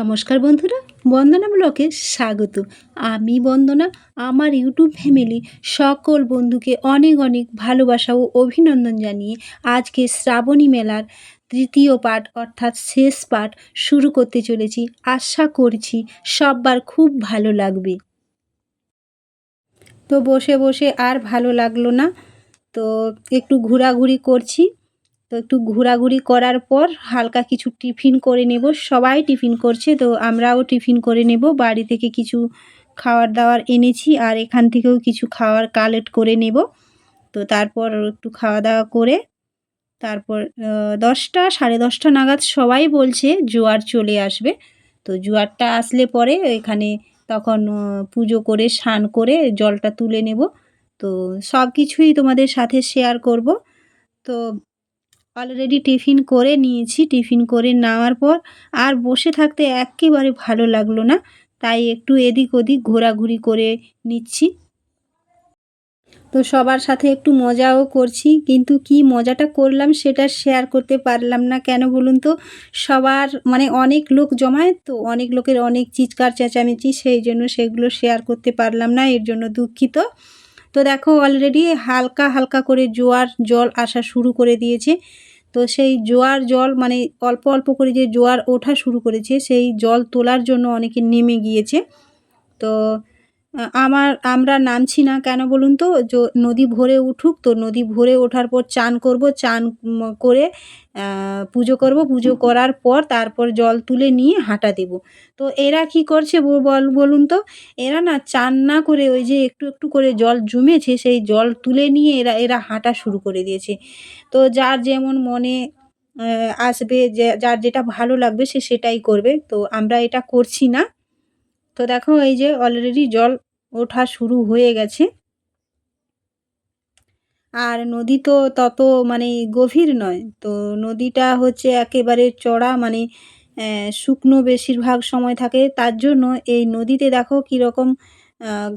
নমস্কার বন্ধুরা, বন্দনা ব্লকে স্বাগত। আমি বন্দনা, আমার ইউটিউব ফ্যামিলি সকল বন্ধুকে অনেক অনেক ভালোবাসা ও অভিনন্দন জানিয়ে আজকে শ্রাবণী মেলার তৃতীয় পাঠ অর্থাৎ শেষ পাঠ শুরু করতে চলেছি। আশা করছি সববার খুব ভালো লাগবে। তো বসে বসে আর ভালো লাগল না, তো একটু ঘোরাঘুরি করছি। তো একটু ঘোরাঘুরি করার পর হালকা কিছু টিফিন করে নেব। সবাই টিফিন করছে, তো আমরাও টিফিন করে নেব। বাড়ি থেকে কিছু খাবার দাওয়ার এনেছি আর এখান থেকেও কিছু খাওয়ার কালেক্ট করে নেব। তো তারপর একটু খাওয়া দাওয়া করে তারপর দশটা, সাড়ে দশটা নাগাদ সবাই বলছে জোয়ার চলে আসবে। তো জোয়ারটা আসলে পরে এখানে তখন পুজো করে, স্নান করে জলটা তুলে নেব। তো সব কিছুই তোমাদের সাথে শেয়ার করব। তো অলরেডি টিফিন করে নিয়েছি। টিফিন করে নেওয়ার পর আর বসে থাকতে একেবারে ভালো লাগল না, তাই একটু এদিক ওদিক ঘোরাঘুরি করে নিচ্ছি। তো সবার সাথে একটু মজাও করছি, কিন্তু কি মজাটা করলাম সেটা শেয়ার করতে পারলাম না। কেন বলুন তো? সবার মানে অনেক লোক জমায় তো অনেক লোকের অনেক চিৎকার চেঁচামেচি, সেই জন্য সেগুলো শেয়ার করতে পারলাম না, এর জন্য দুঃখিত। তো দেখো অলরেডি হালকা হালকা করে জোয়ার জল আসা শুরু করে দিয়েছে। তো সেই জোয়ার জল মানে অল্প অল্প করে যে জোয়ার ওঠা শুরু করেছে, সেই জল তোলার জন্য অনেকে নেমে গিয়েছে। তো আমার, আমরা নামছি না কেন বলুন তো? নদী ভরে উঠুক তো নদী ভরে ওঠার পর চান করব, চান করে পুজো করব। পুজো করার পর তারপর জল তুলে নিয়ে হাঁটা দেব। তো এরা কি করছে বল, বলুন তো? এরা না চান না করে ওই যে একটু একটু করে জল জমেছে, সেই জল তুলে নিয়ে এরা এরা হাঁটা শুরু করে দিয়েছে। তো যার যেমন মনে আসবে, যে, যার যেটা ভালো লাগবে সে সেটাই করবে। তো আমরা এটা করছি না। তো দেখো এই যে অলরেডি জল ওঠা শুরু হয়ে গেছে। আর নদী তো তত মানে গভীর নয়, তো নদীটা হচ্ছে একেবারে চড়া মানে শুকনো বেশিরভাগ সময় থাকে। তার জন্য এই নদীতে দেখো কীরকম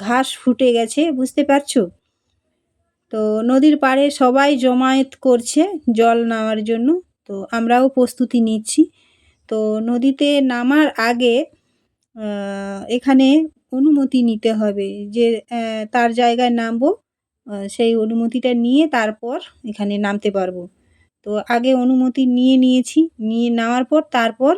ঘাস ফুটে গেছে, বুঝতে পারছ? তো নদীর পাড়ে সবাই জমায়েত করছে জল নেওয়ার জন্য, তো আমরাও প্রস্তুতি নিচ্ছি। তো নদীতে নামার আগে এখানে অনুমতি নিতে হবে যে তার জায়গায় নামবো সেই অনুমতিটা নিয়ে তারপর এখানে নামতে পারব। তো আগে অনুমতি নিয়ে নিয়েছি, নিয়ে নেওয়ার পর তারপর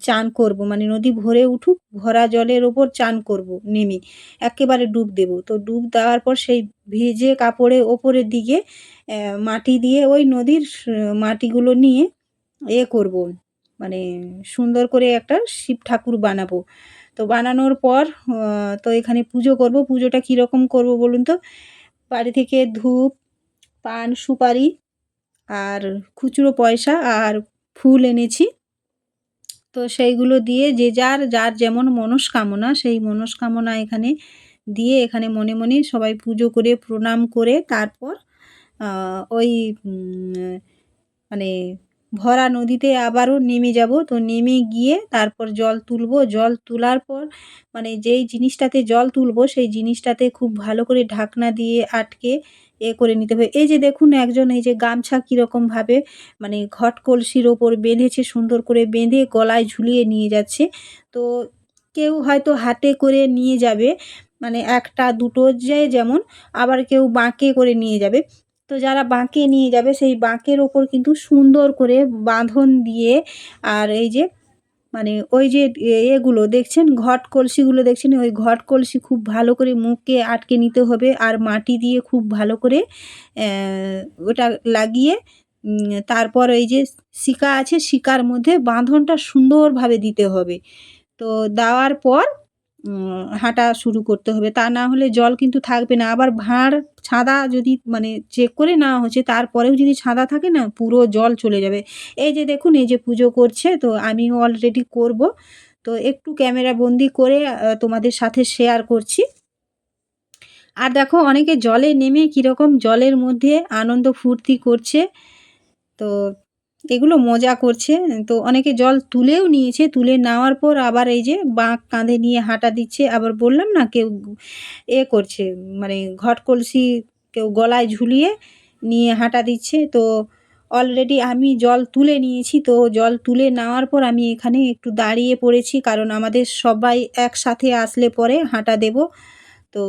চান করব। মানে নদী ভরে উঠুক, ভরা জলের ওপর চান করব, নেমে। একেবারে ডুব দেব। তো ডুব দেওয়ার পর সেই ভেজে কাপড়ে ওপরের দিকে মাটি দিয়ে ওই নদীর মাটিগুলো নিয়ে এ করব। মানে সুন্দর করে একটা শিব ঠাকুর বানাবো। তো বানানোর পর তো এখানে পুজো করব। পুজোটা কীরকম করব বলুন তো? বাড়ি থেকে ধূপ, পান, সুপারি আর খুচরো পয়সা আর ফুল এনেছি। তো সেইগুলো দিয়ে যে যার যার যেমন মনস্কামনা, সেই মনস্কামনা এখানে দিয়ে এখানে মনে মনে সবাই পুজো করে, প্রণাম করে, তারপর ওই মানে ভরা নদীতে আবারও নেমে যাব। তো নেমে গিয়ে তারপর জল তুলব। জল তোলার পর মানে যেই জিনিসটাতে জল তুলব, সেই জিনিসটাতে খুব ভালো করে ঢাকনা দিয়ে আটকে এ করে নিতে হবে। এই যে দেখুন একজন এই যে গামছা কীরকমভাবে মানে ঘট কলসির ওপর বেঁধেছে, সুন্দর করে বেঁধে গলায় ঝুলিয়ে নিয়ে যাচ্ছে। তো কেউ হয়তো হাতে করে নিয়ে যাবে মানে একটা দুটো যে যেমন, আবার কেউ বাঁকে করে নিয়ে যাবে। তো যারা বাঁকে নিয়ে যাবে, সেই বাঁকের ওপর কিন্তু সুন্দর করে বাঁধন দিয়ে আর এই যে মানে ওই যে এগুলো দেখছেন, ঘট কলসিগুলো দেখছেন, ওই ঘট কলসি খুব ভালো করে মুখকে আটকে নিতে হবে আর মাটি দিয়ে খুব ভালো করে ওটা লাগিয়ে তারপর এই যে শিকা আছে, শিকার মধ্যে বাঁধনটা সুন্দরভাবে দিতে হবে। তো দেওয়ার পর হাঁটা শুরু করতে হবে। তা না হলে জল কিন্তু থাকবে না। আবার ভাঁড়, ছাদা যদি মানে চেক করে নেওয়া হচ্ছে, তারপরেও যদি ছাদা থাকে না, পুরো জল চলে যাবে। এই যে দেখুন, এই যে পুজো করছে, তো আমিও অলরেডি করব। তো একটু ক্যামেরা বন্দি করে তোমাদের সাথে শেয়ার করছি। আর দেখো, অনেকে জলে নেমে কীরকম জলের মধ্যে আনন্দ ফুর্তি করছে। তো এগুলো মজা করছে। তো অনেকে জল তুলেও নিয়েছে, তুলে নেওয়ার পর আবার এই যে বাঁক কাঁধে নিয়ে হাঁটা দিচ্ছে, আবার বললাম না কেউ এ করছে মানে ঘট কলসি কেউ গলায় ঝুলিয়ে নিয়ে হাঁটা দিচ্ছে। তো অলরেডি আমি জল তুলে নিয়েছি, তো জল তুলে নেওয়ার পর আমি এখানে একটু দাঁড়িয়ে পড়েছি, কারণ আমাদের সবাই একসাথে আসলে পরে হাঁটা দেবো। তো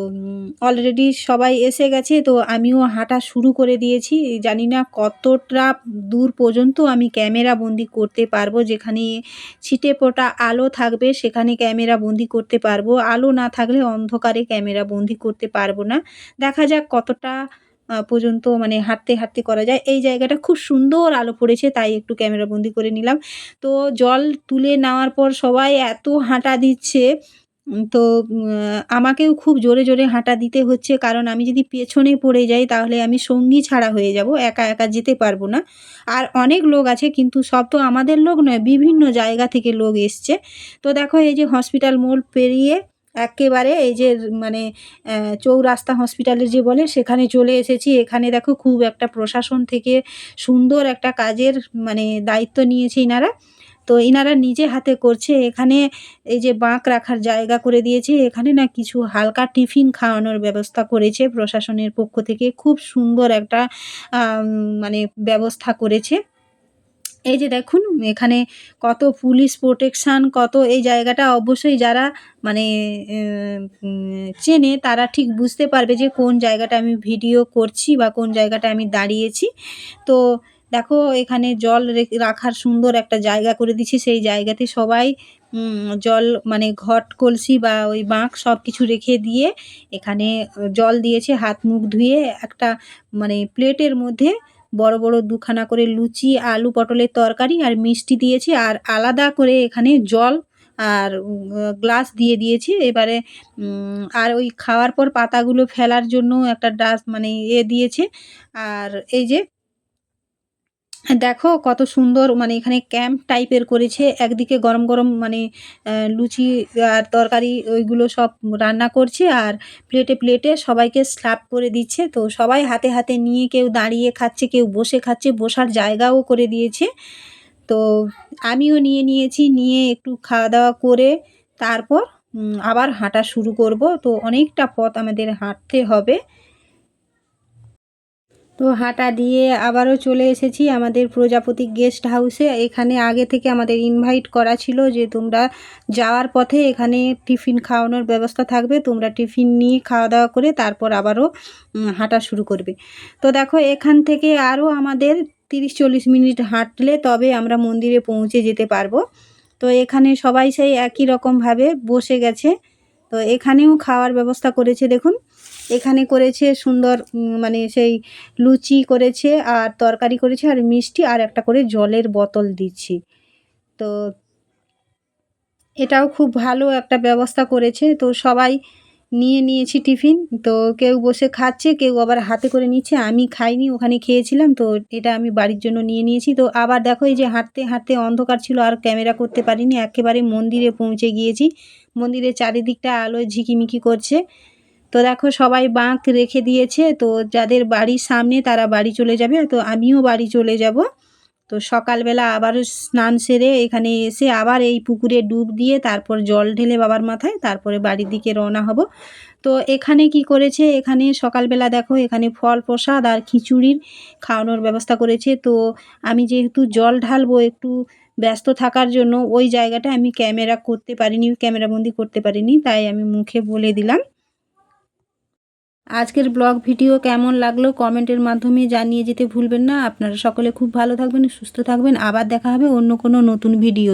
অলরেডি সবাই এসে গেছে, তো আমিও হাঁটা শুরু করে দিয়েছি। জানি না কতটা দূর পর্যন্ত আমি ক্যামেরা বন্দি করতে পারব, যেখানে ছিটে ফোটা আলো থাকবে, সেখানে ক্যামেরা বন্দি করতে পারব। আলো না থাকলে অন্ধকারে ক্যামেরা বন্দি করতে পারব না। দেখা যাক কতটা পর্যন্ত মানে হাঁটতে হাঁটতে করা যায়। এই জায়গাটা খুব সুন্দর আলো পড়েছে, তাই একটু ক্যামেরা বন্দি করে নিলাম। তো জল তুলে নেওয়ার পর সবাই এত হাঁটা দিচ্ছে তো আমাকেও খুব জোরে জোরে হাঁটা দিতে হচ্ছে। কারণ আমি যদি পেছনে পড়ে যাই, তাহলে আমি সঙ্গী ছাড়া হয়ে যাব, একা একা যেতে পারব না। আর অনেক লোক আছে, কিন্তু সব তো আমাদের লোক নয়, বিভিন্ন জায়গা থেকে লোক এসছে। তো দেখো, এই যে হসপিটাল মোড় পেরিয়ে একেবারে এই যে মানে চৌরাস্তা হসপিটালের যে বলে, সেখানে চলে এসেছি। এখানে দেখো, খুব একটা প্রশাসন থেকে সুন্দর একটা কাজের মানে দায়িত্ব নিয়েছে ইনারা। তো ইনারা নিজে হাতে করছে। এখানে এই যে বাঁক রাখার জায়গা করে দিয়েছে। এখানে না কিছু হালকা টিফিন খাওয়ানোর ব্যবস্থা করেছে প্রশাসনের পক্ষ থেকে। খুব সুন্দর একটা মানে ব্যবস্থা করেছে। এই যে দেখুন, এখানে কত পুলিশ প্রোটেকশান, কত এই জায়গাটা অবশ্যই যারা মানে চেনে তারা ঠিক বুঝতে পারবে যে কোন জায়গাটা আমি ভিডিও করছি বা কোন জায়গাটা আমি দাঁড়িয়েছি। তো দেখো, এখানে জল রাখার সুন্দর একটা জায়গা করে দিচ্ছি সেই জায়গাতে সবাই জল মানে ঘট, কলসি বা ওই বাঁক সব কিছু রেখে দিয়ে এখানে জল দিয়েছে, হাত মুখ ধুয়ে একটা মানে প্লেটের মধ্যে বড় বড় দুখানা করে লুচি, আলু পটলের তরকারি আর মিষ্টি দিয়েছে আর আলাদা করে এখানে জল আর গ্লাস দিয়ে দিয়েছি। এবারে আর ওই খাওয়ার পর পাতাগুলো ফেলার জন্য একটা ডাস মানে এ দিয়েছে। আর এই যে দেখো কত সুন্দর মানে এখানে ক্যাম্প টাইপের করেছে। একদিকে গরম গরম মানে লুচি আর তরকারি ওইগুলো সব রান্না করছে আর প্লেটে প্লেটে সবাইকে স্ল্যাপ করে দিচ্ছে। তো সবাই হাতে হাতে নিয়ে কেউ দাঁড়িয়ে খাচ্ছে, কেউ বসে খাচ্ছে, বসার জায়গাও করে দিয়েছে। তো আমিও নিয়ে নিয়েছি, নিয়ে একটু খাওয়া দাওয়া করে তারপর আবার হাঁটা শুরু করব। তো অনেকটা পথ আমাদের হাঁটতে হবে। তো হাঁটা দিয়ে আবারও চলে এসেছি আমাদের প্রজাপতি গেস্ট হাউসে। এখানে আগে থেকে আমাদের ইনভাইট করা ছিল যে তোমরা যাওয়ার পথে এখানে টিফিন খাওয়ানোর ব্যবস্থা থাকবে। তোমরা টিফিন নিয়ে খাওয়া দাওয়া করে তারপর আবারও হাঁটা শুরু করবে। তো দেখো, এখান থেকে আরও আমাদের তিরিশ চল্লিশ মিনিট হাঁটলে তবে আমরা মন্দিরে পৌঁছে যেতে পারব। তো এখানে সবাই সেই একই রকমভাবে বসে গেছে। তো এখানেও খাওয়ার ব্যবস্থা করেছে, দেখুন। এখানে করেছে সুন্দর মানে সেই লুচি করেছে আর তরকারি করেছে আর মিষ্টি আর একটা করে জলের বোতল দিচ্ছি। তো এটাও খুব ভালো একটা ব্যবস্থা করেছে। তো সবাই নিয়ে নিয়েছি টিফিন। তো কেউ বসে খাচ্ছে, কেউ আবার হাতে করে নিচ্ছে। আমি খাইনি, ওখানে খেয়েছিলাম। তো এটা আমি বাড়ির জন্য নিয়ে নিয়েছি। তো আবার দেখো এই যে হাঁটতে হাঁটতে অন্ধকার ছিল, আর ক্যামেরা করতে পারিনি। একেবারে মন্দিরে পৌঁছে গিয়েছি। মন্দিরের চারিদিকটা আলোয় ঝিকিমিকি করছে। তো দেখো সবাই বাঁক রেখে দিয়েছে, তো যাদের বাড়ির সামনে তারা বাড়ি চলে যাবে, তো আমিও বাড়ি চলে যাব। তো সকালবেলা আবারও স্নান সেরে এখানে এসে আবার এই পুকুরে ডুব দিয়ে তারপর জল ঢেলে বাবার মাথায় তারপরে বাড়ির দিকে রওনা হব। তো এখানে কি করেছে, এখানে সকালবেলা দেখো এখানে ফল প্রসাদ আর খিচুড়ির খাওয়ানোর ব্যবস্থা করেছে। তো আমি যেহেতু জল ঢালবো একটু ব্যস্ত থাকার জন্য ওই জায়গাটা আমি ক্যামেরা করতে পারিনি, ক্যামেরাবন্দি করতে পারিনি, তাই আমি মুখে বলে দিলাম। আজকের ব্লগ ভিডিও কেমন লাগল কমেন্টের মাধ্যমে জানিয়ে যেতে ভুলবেন না। আপনারা সকলে খুব ভালো থাকবেন, সুস্থ থাকবেন। আবার দেখা হবে অন্য কোনো নতুন ভিডিও